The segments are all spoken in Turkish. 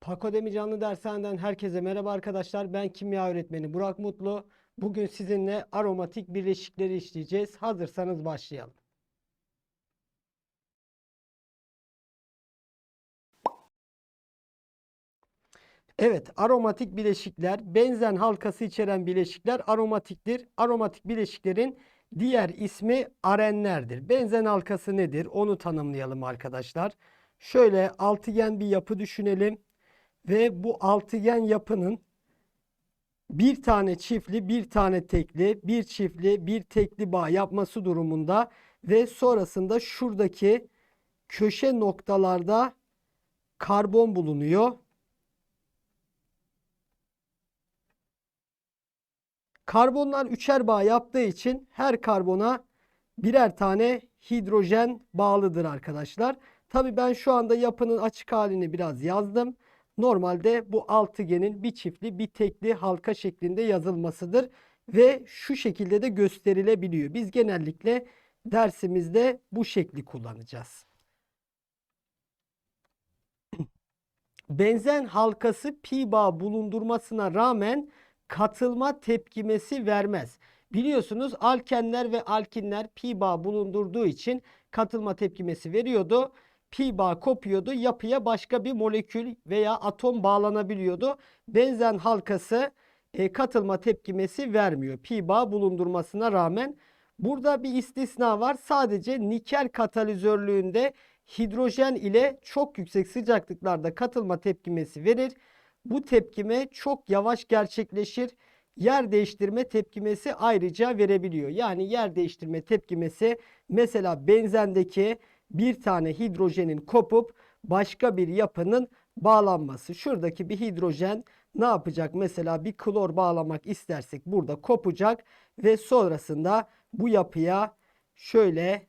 Pakodemi Canlı Dershaneden herkese merhaba arkadaşlar. Ben kimya öğretmeni Burak Mutlu. Bugün sizinle aromatik bileşikleri işleyeceğiz. Hazırsanız başlayalım. Evet, aromatik bileşikler, benzen halkası içeren bileşikler aromatiktir. Aromatik bileşiklerin diğer ismi arenlerdir. Benzen halkası nedir? Onu tanımlayalım arkadaşlar. Şöyle altıgen bir yapı düşünelim ve bu altıgen yapının bir tane çiftli, bir tane tekli, bir çiftli, bir tekli bağ yapması durumunda ve sonrasında şuradaki köşe noktalarda karbon bulunuyor. Karbonlar üçer bağ yaptığı için her karbona birer tane hidrojen bağlıdır arkadaşlar. Tabii ben şu anda yapının açık halini biraz yazdım. Normalde bu altıgenin bir çiftli bir tekli halka şeklinde yazılmasıdır. Ve şu şekilde de gösterilebiliyor. Biz genellikle dersimizde bu şekli kullanacağız. Benzen halkası pi bağ bulundurmasına rağmen katılma tepkimesi vermez. Biliyorsunuz alkenler ve alkinler pi bağ bulundurduğu için katılma tepkimesi veriyordu. Pi bağ kopuyordu. Yapıya başka bir molekül veya atom bağlanabiliyordu. Benzen halkası e, katılma tepkimesi vermiyor. Pi bağ bulundurmasına rağmen. Burada bir istisna var. Sadece nikel katalizörlüğünde hidrojen ile çok yüksek sıcaklıklarda katılma tepkimesi verir. Bu tepkime çok yavaş gerçekleşir. Yer değiştirme tepkimesi ayrıca verebiliyor. Yani yer değiştirme tepkimesi mesela benzendeki bir tane hidrojenin kopup başka bir yapının bağlanması. Şuradaki bir hidrojen ne yapacak? Mesela bir klor bağlamak istersek burada kopacak ve sonrasında bu yapıya şöyle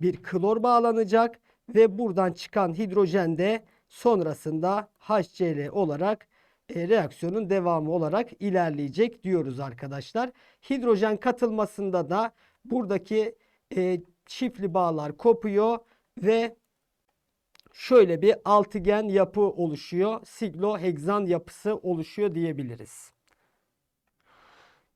bir klor bağlanacak ve buradan çıkan hidrojen de sonrasında HCl olarak e, reaksiyonun devamı olarak ilerleyecek diyoruz arkadaşlar. Hidrojen katılmasında da buradaki e, çiftli bağlar kopuyor ve şöyle bir altıgen yapı oluşuyor. Sigloheksan yapısı oluşuyor diyebiliriz.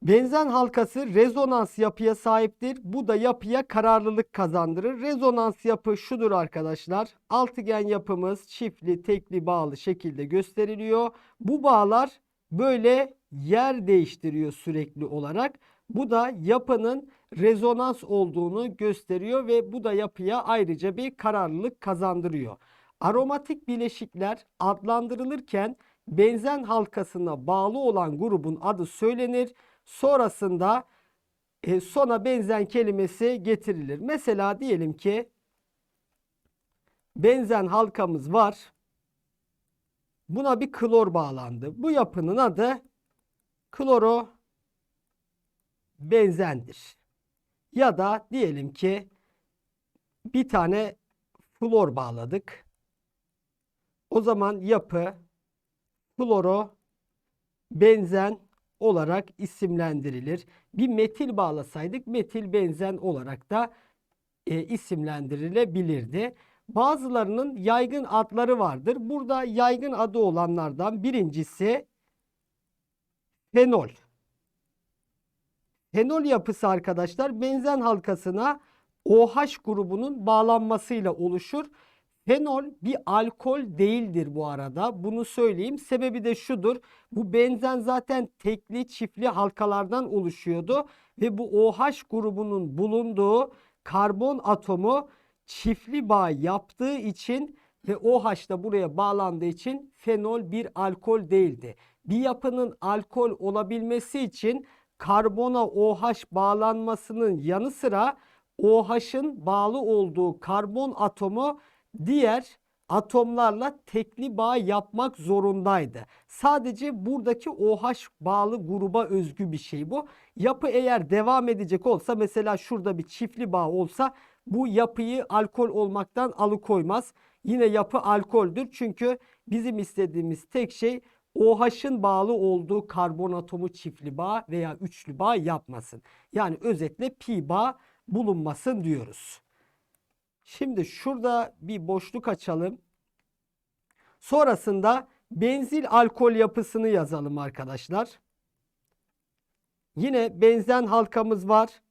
Benzen halkası rezonans yapıya sahiptir. Bu da yapıya kararlılık kazandırır. Rezonans yapı şudur arkadaşlar. Altıgen yapımız çiftli, tekli bağlı şekilde gösteriliyor. Bu bağlar böyle yer değiştiriyor sürekli olarak. Bu da yapının rezonans olduğunu gösteriyor ve bu da yapıya ayrıca bir kararlılık kazandırıyor. Aromatik bileşikler adlandırılırken benzen halkasına bağlı olan grubun adı söylenir. Sonrasında e, sona benzen kelimesi getirilir. Mesela diyelim ki benzen halkamız var. Buna bir klor bağlandı. Bu yapının adı kloro benzendir. Ya da diyelim ki bir tane flor bağladık. O zaman yapı floro benzen olarak isimlendirilir. Bir metil bağlasaydık metil benzen olarak da e, isimlendirilebilirdi. Bazılarının yaygın adları vardır. Burada yaygın adı olanlardan birincisi fenol. Fenol yapısı arkadaşlar benzen halkasına OH grubunun bağlanmasıyla oluşur. Fenol bir alkol değildir bu arada. Bunu söyleyeyim. Sebebi de şudur. Bu benzen zaten tekli çiftli halkalardan oluşuyordu. Ve bu OH grubunun bulunduğu karbon atomu çiftli bağ yaptığı için ve OH da buraya bağlandığı için fenol bir alkol değildi. Bir yapının alkol olabilmesi için karbona OH bağlanmasının yanı sıra OH'ın bağlı olduğu karbon atomu diğer atomlarla tekli bağ yapmak zorundaydı. Sadece buradaki OH bağlı gruba özgü bir şey bu. Yapı eğer devam edecek olsa mesela şurada bir çiftli bağ olsa bu yapıyı alkol olmaktan alıkoymaz. Yine yapı alkoldür çünkü bizim istediğimiz tek şey OH'ın bağlı olduğu karbon atomu çiftli bağ veya üçlü bağ yapmasın. Yani özetle pi bağ bulunmasın diyoruz. Şimdi şurada bir boşluk açalım. Sonrasında benzil alkol yapısını yazalım arkadaşlar. Yine benzen halkamız var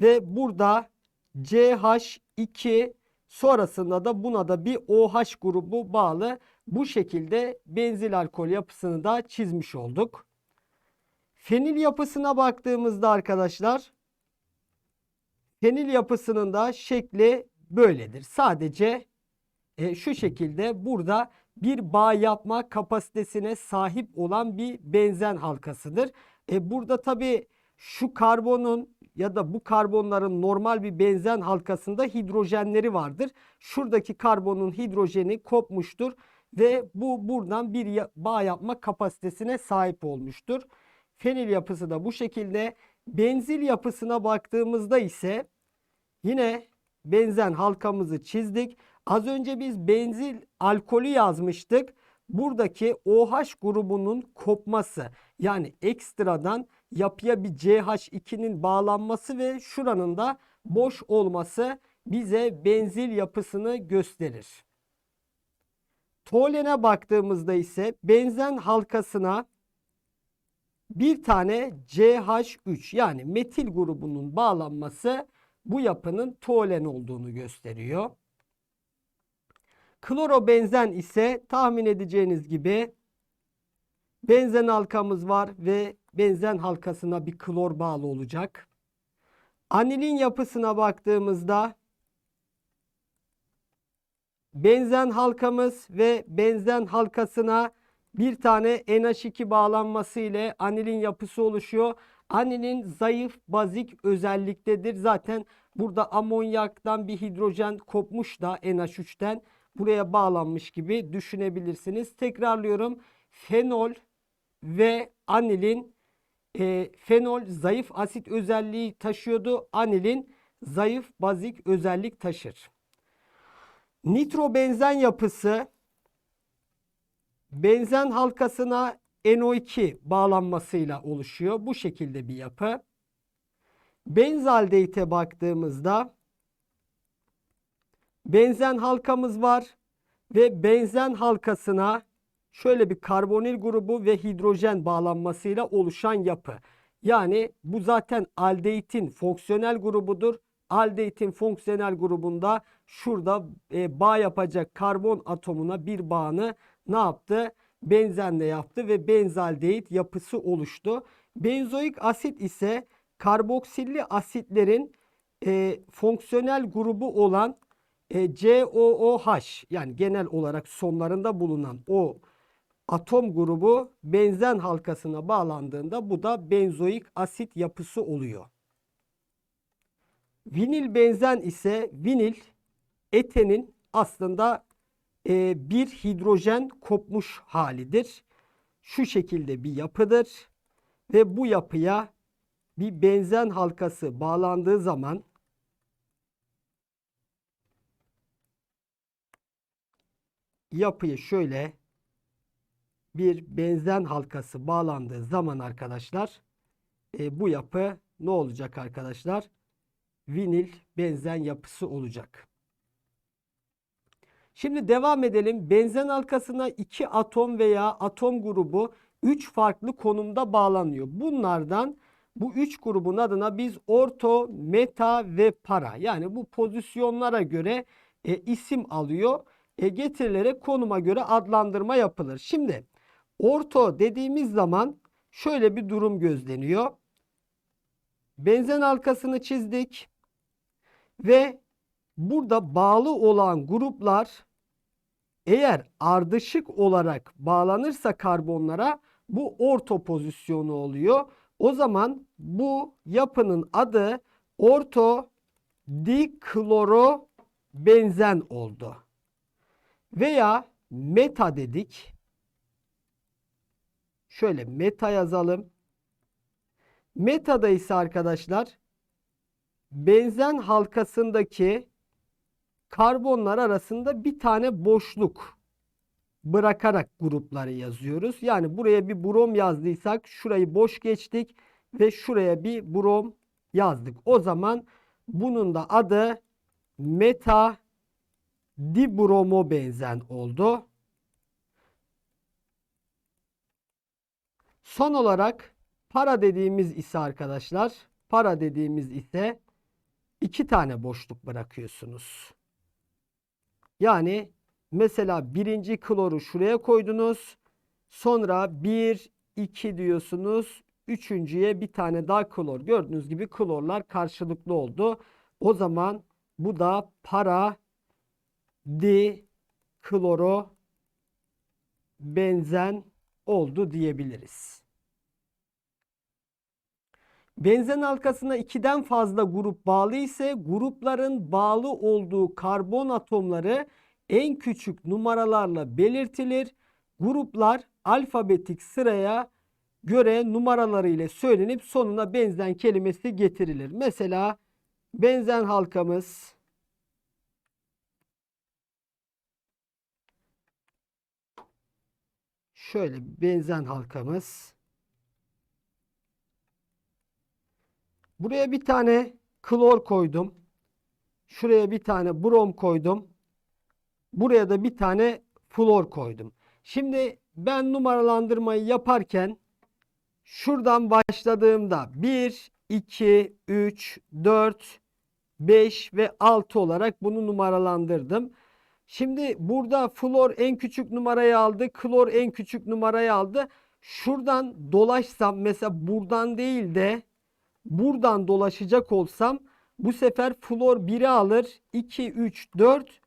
ve burada CH2 sonrasında da buna da bir OH grubu bağlı. Bu şekilde benzil alkol yapısını da çizmiş olduk. Fenil yapısına baktığımızda arkadaşlar fenil yapısının da şekli böyledir. Sadece e, şu şekilde burada bir bağ yapma kapasitesine sahip olan bir benzen halkasıdır. E, burada tabi şu karbonun ya da bu karbonların normal bir benzen halkasında hidrojenleri vardır. Şuradaki karbonun hidrojeni kopmuştur ve bu buradan bir bağ yapma kapasitesine sahip olmuştur. Fenil yapısı da bu şekilde. Benzil yapısına baktığımızda ise yine benzen halkamızı çizdik. Az önce biz benzil alkolü yazmıştık. Buradaki OH grubunun kopması yani ekstradan yapıya bir CH2'nin bağlanması ve şuranın da boş olması bize benzil yapısını gösterir. Tolene baktığımızda ise benzen halkasına bir tane CH3 yani metil grubunun bağlanması bu yapının tolen olduğunu gösteriyor. Klorobenzen ise tahmin edeceğiniz gibi benzen halkamız var ve benzen halkasına bir klor bağlı olacak. Anilin yapısına baktığımızda benzen halkamız ve benzen halkasına bir tane NH2 bağlanması ile anilin yapısı oluşuyor. Anilin zayıf bazik özelliktedir. Zaten burada amonyaktan bir hidrojen kopmuş da NH3'ten buraya bağlanmış gibi düşünebilirsiniz. Tekrarlıyorum. Fenol ve anilin e, fenol zayıf asit özelliği taşıyordu. Anilin zayıf bazik özellik taşır. Nitrobenzen yapısı benzen halkasına NO2 bağlanmasıyla oluşuyor. Bu şekilde bir yapı. Benzaldehite baktığımızda benzen halkamız var ve benzen halkasına şöyle bir karbonil grubu ve hidrojen bağlanmasıyla oluşan yapı. Yani bu zaten aldehit'in fonksiyonel grubudur. Aldehit'in fonksiyonel grubunda şurada e, bağ yapacak karbon atomuna bir bağını ne yaptı? Benzenle yaptı ve benzaldehit yapısı oluştu. Benzoik asit ise karboksilli asitlerin e, fonksiyonel grubu olan e, COOH yani genel olarak sonlarında bulunan o atom grubu benzen halkasına bağlandığında bu da benzoik asit yapısı oluyor. Vinil benzen ise vinil etenin aslında e, bir hidrojen kopmuş halidir. Şu şekilde bir yapıdır ve bu yapıya bir benzen halkası bağlandığı zaman yapıyı şöyle bir benzen halkası bağlandığı zaman arkadaşlar e, bu yapı ne olacak arkadaşlar? Vinil benzen yapısı olacak. Şimdi devam edelim. Benzen halkasına iki atom veya atom grubu 3 farklı konumda bağlanıyor. Bunlardan bu 3 grubun adına biz orto, meta ve para yani bu pozisyonlara göre e, isim alıyor. E, getirilerek konuma göre adlandırma yapılır. Şimdi orto dediğimiz zaman şöyle bir durum gözleniyor. Benzen halkasını çizdik ve burada bağlı olan gruplar eğer ardışık olarak bağlanırsa karbonlara bu orto pozisyonu oluyor. O zaman bu yapının adı orto dikloro benzen oldu. Veya meta dedik. Şöyle meta yazalım. Metada ise arkadaşlar benzen halkasındaki karbonlar arasında bir tane boşluk bırakarak grupları yazıyoruz. Yani buraya bir brom yazdıysak şurayı boş geçtik ve şuraya bir brom yazdık. O zaman bunun da adı meta dibromo benzen oldu. Son olarak para dediğimiz ise arkadaşlar para dediğimiz ise iki tane boşluk bırakıyorsunuz. Yani mesela birinci kloru şuraya koydunuz. Sonra 1, 2 diyorsunuz. Üçüncüye bir tane daha klor. Gördüğünüz gibi klorlar karşılıklı oldu. O zaman bu da para di kloro benzen oldu diyebiliriz. Benzen halkasına ikiden fazla grup bağlı ise grupların bağlı olduğu karbon atomları en küçük numaralarla belirtilir. Gruplar alfabetik sıraya göre numaraları ile söylenip sonuna benzen kelimesi getirilir. Mesela benzen halkamız şöyle benzen halkamız Buraya bir tane klor koydum. Şuraya bir tane brom koydum. Buraya da bir tane flor koydum. Şimdi ben numaralandırmayı yaparken şuradan başladığımda 1, 2, 3, 4, 5 ve 6 olarak bunu numaralandırdım. Şimdi burada flor en küçük numarayı aldı. Klor en küçük numarayı aldı. Şuradan dolaşsam mesela buradan değil de buradan dolaşacak olsam bu sefer flor 1'i alır. 2, 3, 4.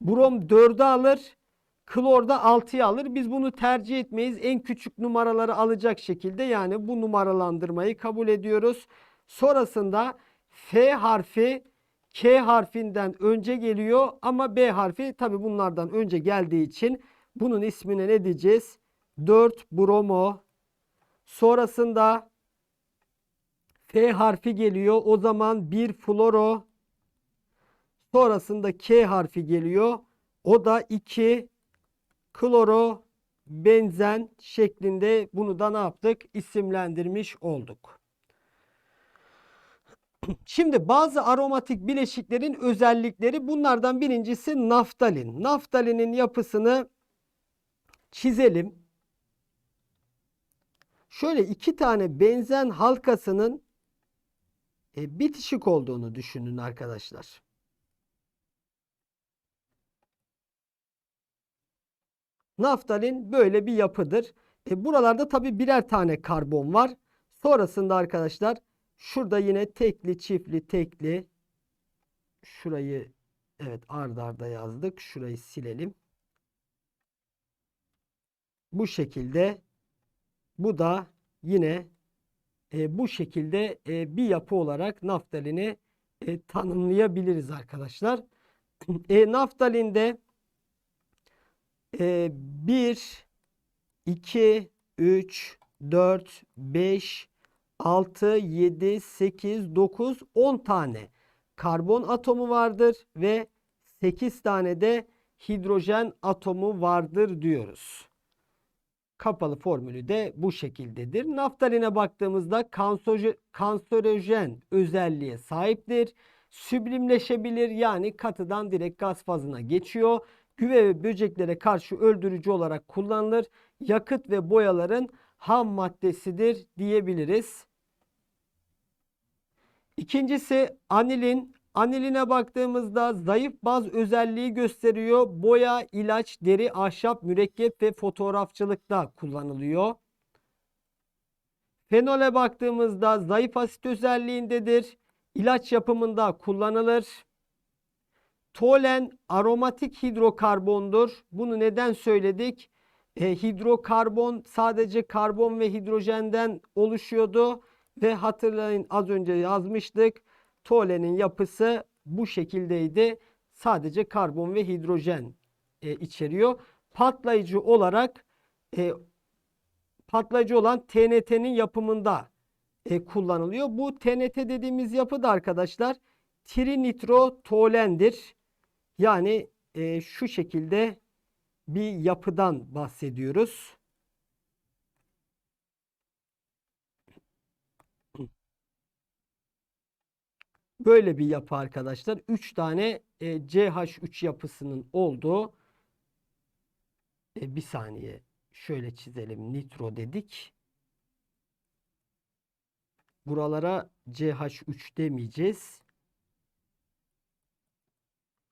Brom 4'ü alır. Klor da 6'yı alır. Biz bunu tercih etmeyiz. En küçük numaraları alacak şekilde yani bu numaralandırmayı kabul ediyoruz. Sonrasında F harfi K harfinden önce geliyor ama B harfi tabi bunlardan önce geldiği için bunun ismine ne diyeceğiz? 4 bromo. Sonrasında F harfi geliyor. O zaman 1 floro. Sonrasında K harfi geliyor. O da 2 kloro benzen şeklinde bunu da ne yaptık? İsimlendirmiş olduk. Şimdi bazı aromatik bileşiklerin özellikleri bunlardan birincisi naftalin. Naftalinin yapısını çizelim. Şöyle iki tane benzen halkasının e, bitişik olduğunu düşünün arkadaşlar. Naftalin böyle bir yapıdır. E, buralarda tabi birer tane karbon var. Sonrasında arkadaşlar şurada yine tekli, çiftli, tekli. Şurayı evet ard arda yazdık. Şurayı silelim. Bu şekilde bu da yine e, bu şekilde e, bir yapı olarak naftalini e, tanımlayabiliriz arkadaşlar. E, naftalinde e, 1, 2, 3, 4, 5, 6, 7, 8, 9, 10 tane karbon atomu vardır ve 8 tane de hidrojen atomu vardır diyoruz. Kapalı formülü de bu şekildedir. Naftaline baktığımızda kanserojen özelliğe sahiptir. Süblimleşebilir yani katıdan direkt gaz fazına geçiyor. Güve ve böceklere karşı öldürücü olarak kullanılır. Yakıt ve boyaların ham maddesidir diyebiliriz. İkincisi anilin. Aniline baktığımızda zayıf baz özelliği gösteriyor. Boya, ilaç, deri, ahşap, mürekkep ve fotoğrafçılıkta kullanılıyor. Fenole baktığımızda zayıf asit özelliğindedir. İlaç yapımında kullanılır. Tolen aromatik hidrokarbondur. Bunu neden söyledik? E, hidrokarbon sadece karbon ve hidrojenden oluşuyordu. Ve hatırlayın az önce yazmıştık. Tolenin yapısı bu şekildeydi. Sadece karbon ve hidrojen e, içeriyor. Patlayıcı olarak e, patlayıcı olan TNT'nin yapımında e, kullanılıyor. Bu TNT dediğimiz yapı da arkadaşlar trinitrotolendir. Yani e, şu şekilde bir yapıdan bahsediyoruz. Böyle bir yapı arkadaşlar. 3 tane e, CH3 yapısının olduğu e, bir saniye şöyle çizelim. Nitro dedik. buralara CH3 demeyeceğiz.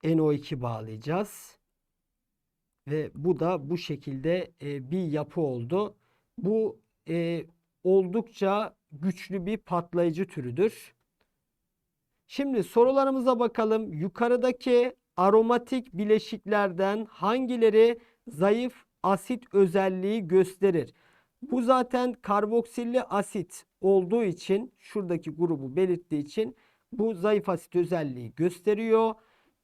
NO2 bağlayacağız. Ve bu da bu şekilde e, bir yapı oldu. Bu e, oldukça güçlü bir patlayıcı türüdür. Şimdi sorularımıza bakalım. Yukarıdaki aromatik bileşiklerden hangileri zayıf asit özelliği gösterir? Bu zaten karboksilli asit olduğu için şuradaki grubu belirttiği için bu zayıf asit özelliği gösteriyor.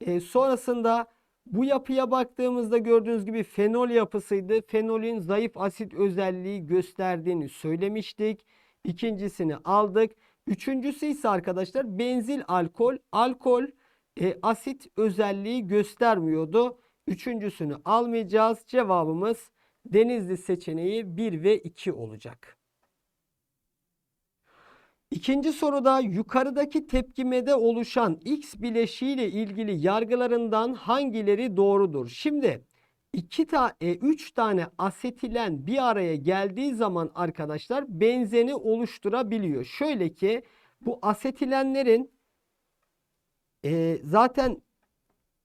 E, sonrasında bu yapıya baktığımızda gördüğünüz gibi fenol yapısıydı. Fenolün zayıf asit özelliği gösterdiğini söylemiştik. İkincisini aldık. Üçüncüsü ise arkadaşlar benzil alkol. Alkol e, asit özelliği göstermiyordu. Üçüncüsünü almayacağız. Cevabımız Denizli seçeneği 1 ve 2 olacak. İkinci soruda yukarıdaki tepkimede oluşan X bileşiği ile ilgili yargılarından hangileri doğrudur? Şimdi iki ta e, üç tane asetilen bir araya geldiği zaman arkadaşlar benzeni oluşturabiliyor. Şöyle ki bu asetilenlerin e, zaten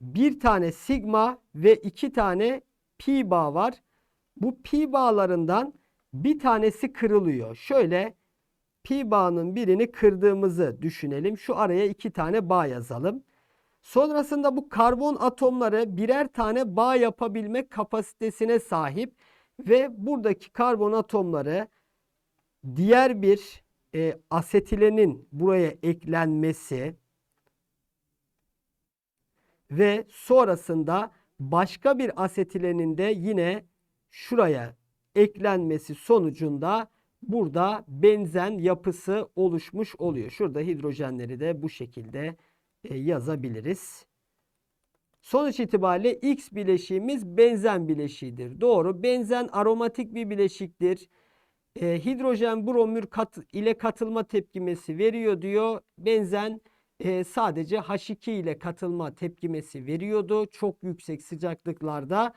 bir tane sigma ve iki tane pi bağ var. Bu pi bağlarından bir tanesi kırılıyor. Şöyle pi bağının birini kırdığımızı düşünelim. Şu araya iki tane bağ yazalım. Sonrasında bu karbon atomları birer tane bağ yapabilme kapasitesine sahip ve buradaki karbon atomları diğer bir e, asetilenin buraya eklenmesi ve sonrasında başka bir asetilenin de yine şuraya eklenmesi sonucunda burada benzen yapısı oluşmuş oluyor. Şurada hidrojenleri de bu şekilde yazabiliriz. Sonuç itibariyle X bileşiğimiz benzen bileşiğidir. Doğru. Benzen aromatik bir bileşiktir. E, hidrojen bromür kat, ile katılma tepkimesi veriyor diyor. Benzen e, sadece H2 ile katılma tepkimesi veriyordu. Çok yüksek sıcaklıklarda.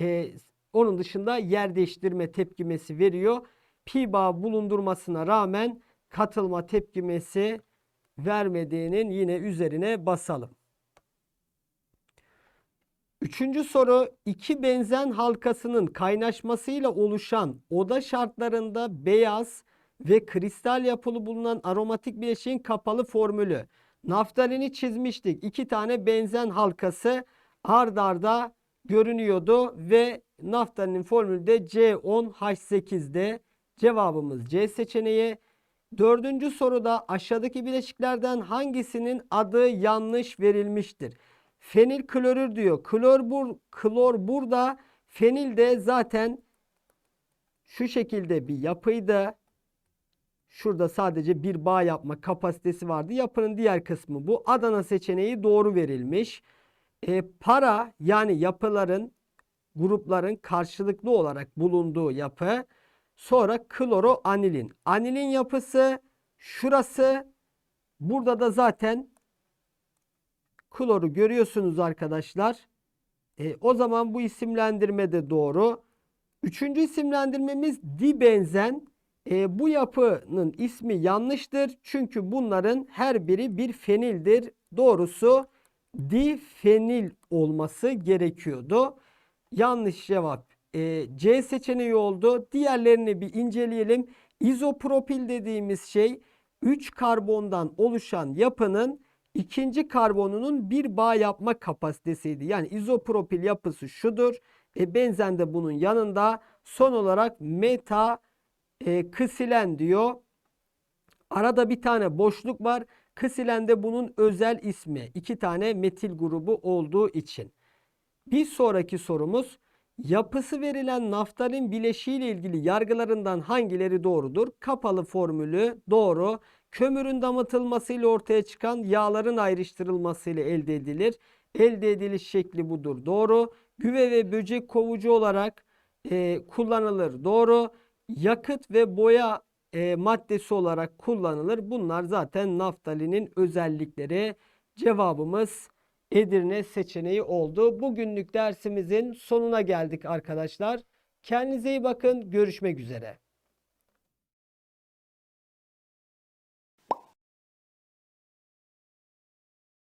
E, onun dışında yer değiştirme tepkimesi veriyor. Pi bağ bulundurmasına rağmen katılma tepkimesi vermediğinin yine üzerine basalım. Üçüncü soru iki benzen halkasının kaynaşmasıyla oluşan oda şartlarında beyaz ve kristal yapılı bulunan aromatik bileşiğin kapalı formülü. Naftalini çizmiştik. İki tane benzen halkası ard arda görünüyordu ve naftalinin formülü de C10H8'de. Cevabımız C seçeneği. Dördüncü soruda aşağıdaki bileşiklerden hangisinin adı yanlış verilmiştir? Fenil klorür diyor. Klor, bur, klor burada. Fenil de zaten şu şekilde bir yapıydı. Şurada sadece bir bağ yapma kapasitesi vardı. Yapının diğer kısmı bu. Adana seçeneği doğru verilmiş. E, para yani yapıların grupların karşılıklı olarak bulunduğu yapı. Sonra kloro anilin. Anilin yapısı şurası. Burada da zaten kloru görüyorsunuz arkadaşlar. E, o zaman bu isimlendirme de doğru. Üçüncü isimlendirmemiz dibenzen. E, bu yapının ismi yanlıştır. Çünkü bunların her biri bir fenildir. Doğrusu difenil olması gerekiyordu. Yanlış cevap e, C seçeneği oldu. Diğerlerini bir inceleyelim. İzopropil dediğimiz şey 3 karbondan oluşan yapının ikinci karbonunun bir bağ yapma kapasitesiydi. Yani izopropil yapısı şudur. E, benzen de bunun yanında. Son olarak meta e, kısilen diyor. Arada bir tane boşluk var. Kısilen de bunun özel ismi. İki tane metil grubu olduğu için. Bir sonraki sorumuz yapısı verilen naftalin bileşiği ile ilgili yargılarından hangileri doğrudur? Kapalı formülü doğru. Kömürün damıtılmasıyla ortaya çıkan yağların ayrıştırılmasıyla elde edilir. Elde ediliş şekli budur. Doğru. Güve ve böcek kovucu olarak e, kullanılır. Doğru. Yakıt ve boya e, maddesi olarak kullanılır. Bunlar zaten naftalinin özellikleri. Cevabımız Edirne seçeneği oldu. Bugünlük dersimizin sonuna geldik arkadaşlar. Kendinize iyi bakın. Görüşmek üzere.